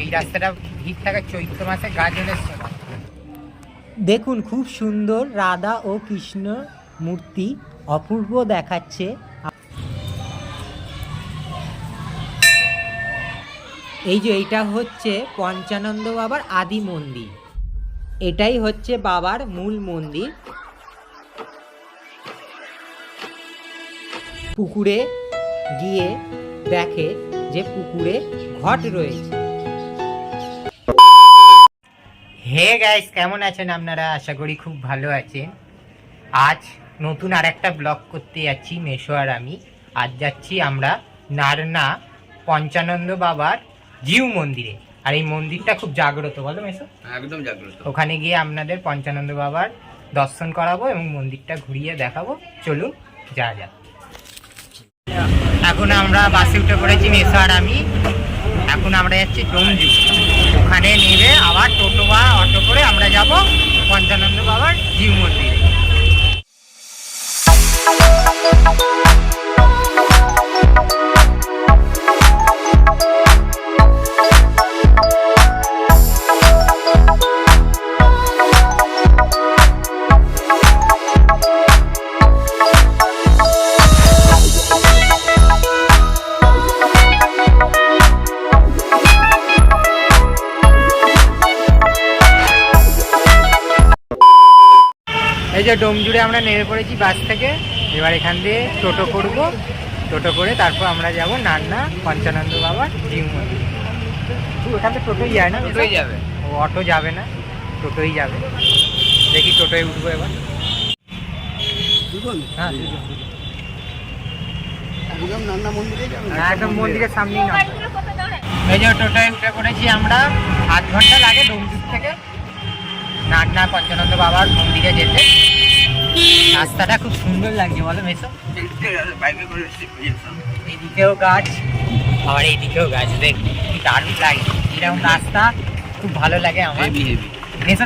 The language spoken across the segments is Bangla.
এই রাস্তাটা ভিড় থাকে চৈত্র মাসে গাজনের সময় দেখুন, খুব সুন্দর রাধা ও কৃষ্ণ মূর্তি অপূর্ব দেখাচ্ছে। এই যে এইটা হচ্ছে পঞ্চানন্দ বাবার আদি মন্দির। এটাই হচ্ছে বাবার মূল মন্দির। পুকুরে গিয়ে দেখে যে পুকুরে ঘট রয়েছে। হে গাইস কেমন আছেন আপনারা? আশা করি খুব ভালো আছেন। আজ নতুন আর একটা ব্লগ করতে যাচ্ছি মেশো আর আমি। আজ যাচ্ছি আমরা নারনা পঞ্চানন্দ বাবার জিউ মন্দিরে। আর এই মন্দিরটা খুব জাগ্রত বলো মেশো একদম জাগ্রত। ওখানে গিয়ে আপনাদের পঞ্চানন্দ বাবার দর্শন করাবো এবং মন্দিরটা ঘুরিয়ে দেখাবো। চলুন যা যা এখন আমরা বাসে উঠে পড়েছি মেসো আর আমি। এখন আমরা যাচ্ছি ডোমজু ওখানে নেবে আবার টোটো বা অটো করে আমরা যাব পঞ্চানন্দ বাবার জিউ মন্দিরে। যে ডোমজুড়ে আমরা নেমে পড়েছি বাস থেকে। এবার এখান দিয়ে টোটো করব। টোটো করে তারপর আমরা যাব নান্না পঞ্চানন্দ বাবার জিউ মন্দির। ওখান থেকে টোটোই যায় না? টোটোই যাবে। ও অটো যাবে না? টোটোই যাবে। দেখি টোটোয় উঠবো এবার। হ্যাঁ। একদম হ্যাঁ, একদম মন্দিরের সামনেই না এই যে টোটোয় উঠে পড়েছি আমরা। আধ ঘণ্টা লাগে ডোমজুর থেকে। নান্না পঞ্চানন্দ বাবার মন্দিরে যেতে। রাস্তাটা খুব সুন্দর লাগছে বলো মেসো। এদিকেও গাছ আবার এইদিকেও গাছ দেখ দারুণ লাগে। এরকম রাস্তা খুব ভালো লাগে আমার। হেভি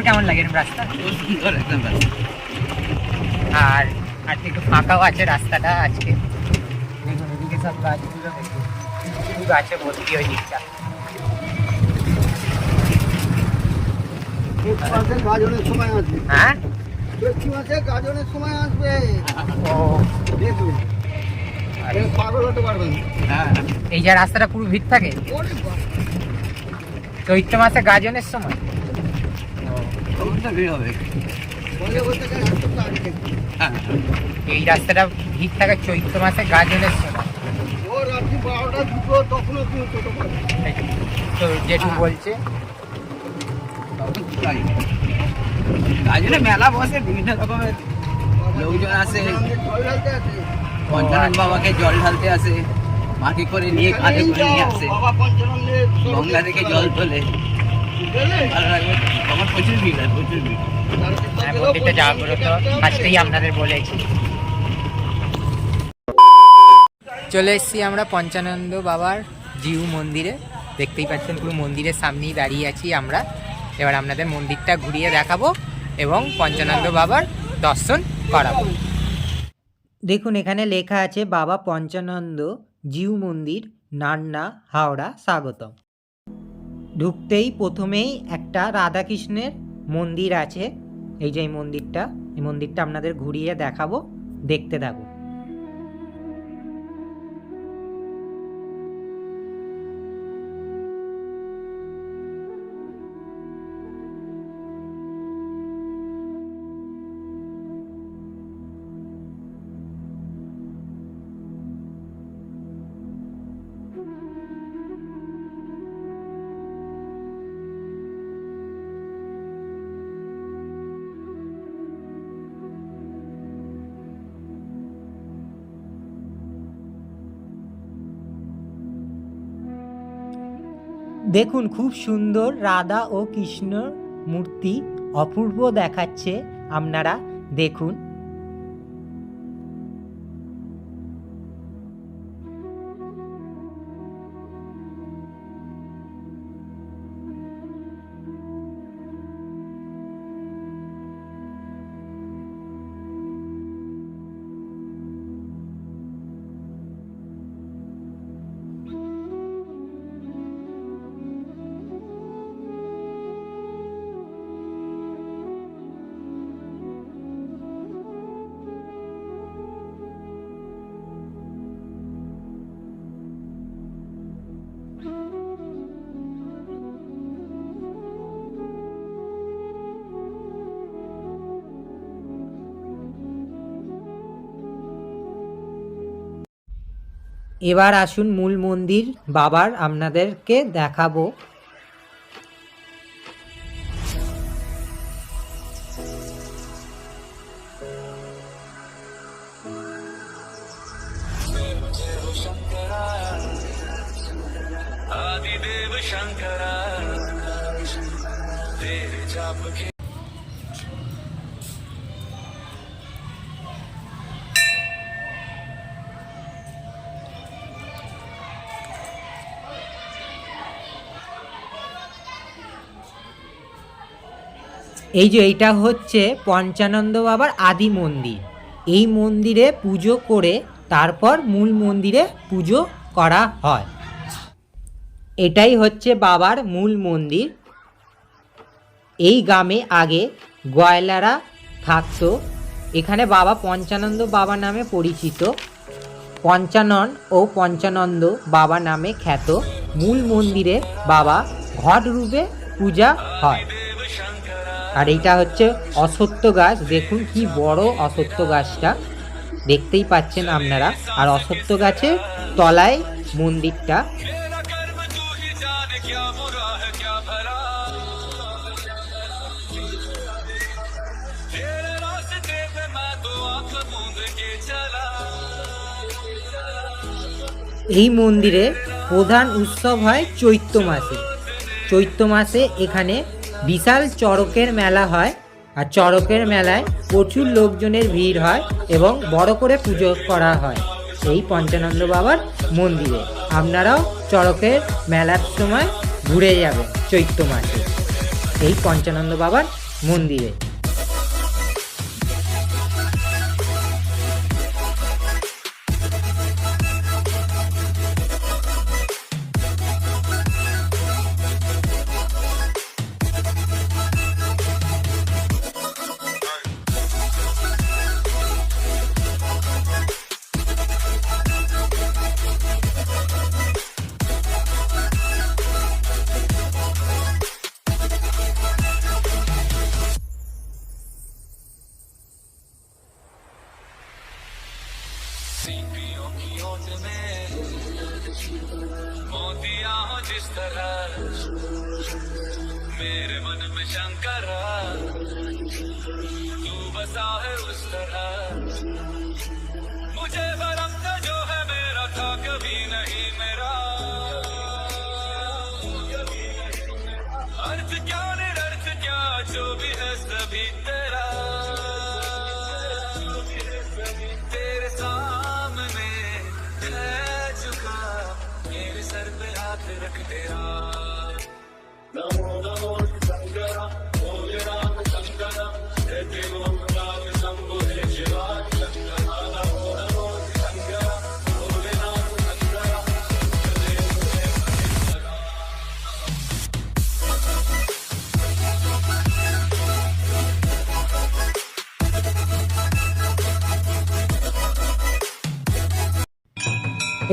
কেমন লাগে এরকম রাস্তা? সুন্দর একদম আর আর একটু ফাঁকাও আছে রাস্তাটা আজকে। দেখুন এদিকে সব গাছগুলো গাছে ভর্তি ওই দিকটা গাজনের সময় আসবে। হ্যাঁ? মাসে গাজনের সময় আসবে। ও। দেখুন। আরে। পাগল হতে পারবেন হ্যাঁ এই যে রাস্তাটা পুরো ভিড় থাকে চৈত্র মাসে গাজনের সময়। হ্যাঁ। এই রাস্তাটা ভিড় থাকে চৈত্র মাসে গাজনের সময়। বারোটা দুটো তো যেটু বলছে। গাজনে মেলা বসে বিভিন্ন রকমের লোকজন আসে। পঞ্চানন বাবাকে জল ঢালতে আসে মাটি করে নিয়ে কাঁধে করে নিয়ে আসে। গঙ্গা থেকে জল তোলে। তখন প্রচুর ভিড় হয় প্রচুর ভিড়। হ্যাঁ, আপনাদের বলেছি। চলে এসেছি আমরা পঞ্চানন্দ বাবার জিউ মন্দিরে। দেখতেই পাচ্ছেন পুরো মন্দিরের সামনেই দাঁড়িয়ে আছি আমরা। এবার আপনাদের মন্দিরটা ঘুরিয়ে দেখাবো এবং পঞ্চানন্দ বাবার দর্শন করাবো। দেখুন, এখানে লেখা আছে, বাবা পঞ্চানন্দ, জিউ মন্দির, নান্না, হাওড়া, স্বাগতম। ঢুকতেই প্রথমেই একটা রাধাকৃষ্ণের মন্দির আছে। এই যে এই মন্দিরটা এই মন্দিরটা আপনাদের ঘুরিয়ে দেখাবো, দেখতে থাকুন। দেখুন খুব সুন্দর রাধা ও কৃষ্ণ মূর্তি অপূর্ব দেখাচ্ছে আপনারা। দেখুন। এবার আসুন মূল মন্দির বাবার আপনাদেরকে দেখাবো। এই যে এইটা হচ্ছে পঞ্চানন্দ বাবার আদি মন্দির। এই মন্দিরে পুজো করে তারপর মূল মন্দিরে পুজো করা হয়। এটাই হচ্ছে বাবার মূল মন্দির। এই গ্রামে আগে গয়লারা থাকতো। এখানে বাবা পঞ্চানন্দ বাবা নামে পরিচিত। পঞ্চানন ও পঞ্চানন্দ বাবা নামে খ্যাত। মূল মন্দিরে বাবা ঘট রূপে পূজা হয়। আর এইটা হচ্ছে অসত্য গাছ। দেখুন কি বড় অসত্য গাছটা। দেখতেই পাচ্ছেন আপনারা। আর অসত্য গাছের তলায় মন্দিরটা। এই মন্দিরে প্রধান উৎসব হয় চৈত্র মাসে। চৈত্র মাসে এখানে বিশাল চড়কের মেলা হয় আর চড়কের মেলায় প্রচুর লোকজনের ভিড় হয় এবং বড় করে পুজো করা হয় এই পঞ্চানন্দ বাবার মন্দিরে। আপনারাও চড়কের মেলার সময় ঘুরে যাবেন চৈত্র মাসে এই পঞ্চানন্দ বাবার মন্দিরে। मोतिया हो जिस तरह मेरे मन में शंकर तू बसा है उस तरह मुझे बरम जो है मेरा था, कभी नहीं मेरा।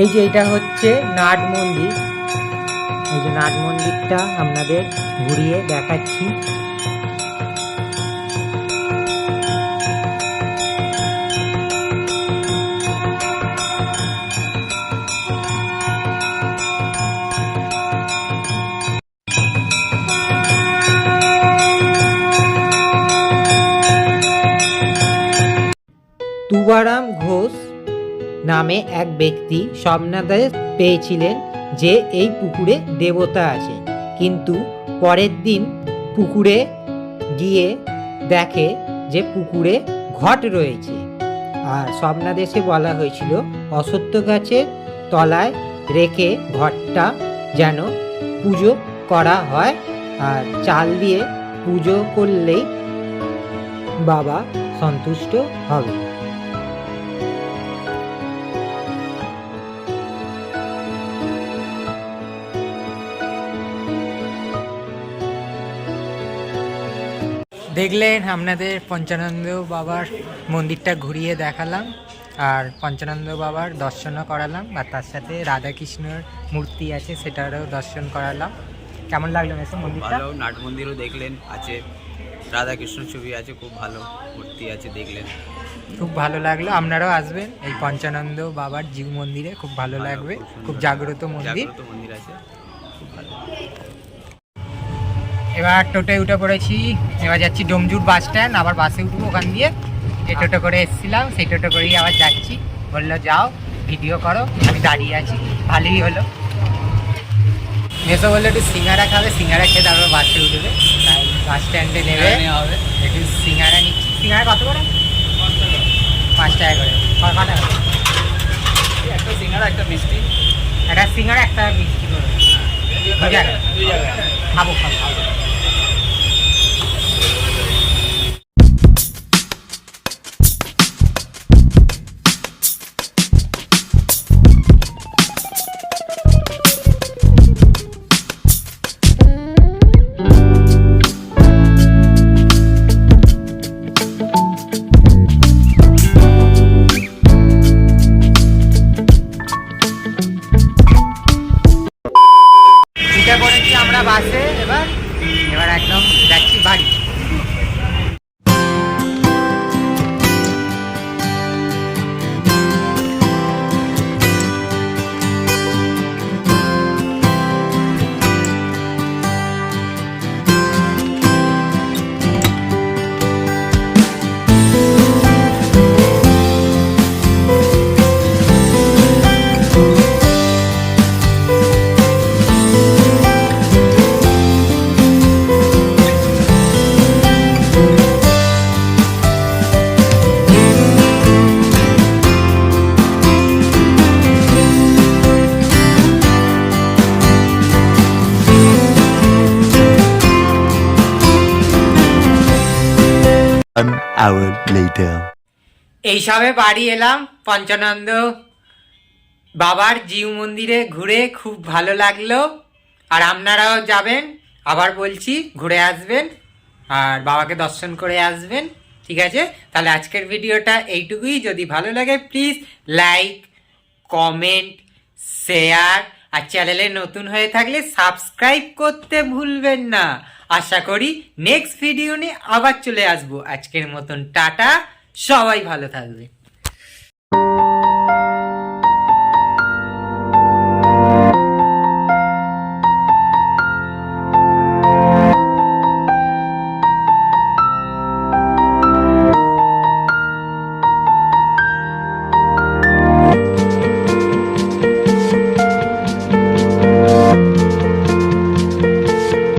এই যে এটা হচ্ছে নাট মন্দির। এই যে নাট মন্দিরটা আপনাদের ঘুরিয়ে দেখাচ্ছি। তুবারাম ঘোষ নামে এক ব্যক্তি স্বপ্নাদেশ পেয়েছিলেন। যে এই পুকুরে দেবতা আছে। কিন্তু পরের দিন পুকুরে গিয়ে দেখে যে পুকুরে ঘট রয়েছে। আর স্বপ্নাদেশে বলা হয়েছিল, অসত্য গাছের তলায় রেখে ঘটটা যেন পুজো করা হয় আর চাল দিয়ে পুজো করলেই বাবা সন্তুষ্ট হবে। দেখলেন আপনাদের পঞ্চানন্দ বাবার মন্দিরটা ঘুরিয়ে দেখালাম আর পঞ্চানন্দ বাবার দর্শনও করালাম আর তার সাথে রাধাকৃষ্ণর মূর্তি আছে সেটারও দর্শন করালাম। কেমন লাগল মেসে মন্দিরটা? ভালো নাট মন্দিরও দেখলেন আছে রাধাকৃষ্ণ ছবি আছে খুব ভালো মূর্তি আছে দেখলেন। খুব ভালো লাগল আপনারাও আসবেন এই পঞ্চানন্দ বাবার জীব মন্দিরে খুব ভালো ভালো, লাগবে খুব জাগ্রত মন্দির। মন্দির আছে খুব ভালো। এবার টোটোয় উঠে পড়েছি। এবার যাচ্ছি ডোমজুর বাস স্ট্যান্ড আবার বাসে উঠবো ওখান দিয়ে। যে টোটো করে এসেছিলাম সেই টোটো করেই আবার যাচ্ছি। বলল যাও ভিডিও করো আমি দাঁড়িয়ে আছি। ভালোই হলো। মেসো বলল একটু সিঙ্গারা খাবে সিঙ্গারা খেয়ে তারপর বাসে উঠবে। তাই বাস স্ট্যান্ডে নেবে। একটু সিঙ্গারা নিচ্ছি। সিঙ্গারা কত করে? পাঁচ টাকা করে। কটা করে? একটা সিঙ্গারা একটা মিষ্টি। একটা সিঙ্গারা একটা মিষ্টি করে। খাব খাব। Hour later. এইসবে বাড়ি এলাম, পঞ্চানন্দ বাবার জিউ মন্দিরে ঘুরে খুব ভালো লাগল। আর আপনারাও যাবেন, আবার বলছি ঘুরে আসবেন, আর বাবাকে দর্শন করে আসবেন, ঠিক আছে? তাহলে আজকের ভিডিওটা এইটুকুই। যদি ভালো লাগে প্লিজ লাইক কমেন্ট শেয়ার আর চ্যানেলে নতুন হয়ে থাকলে সাবস্ক্রাইব করতে ভুলবেন না। আশা করি নেক্সট ভিডিও নিয়ে আবার চলে আসব। আজকের মতন টাটা, সবাই ভালো থাকবে।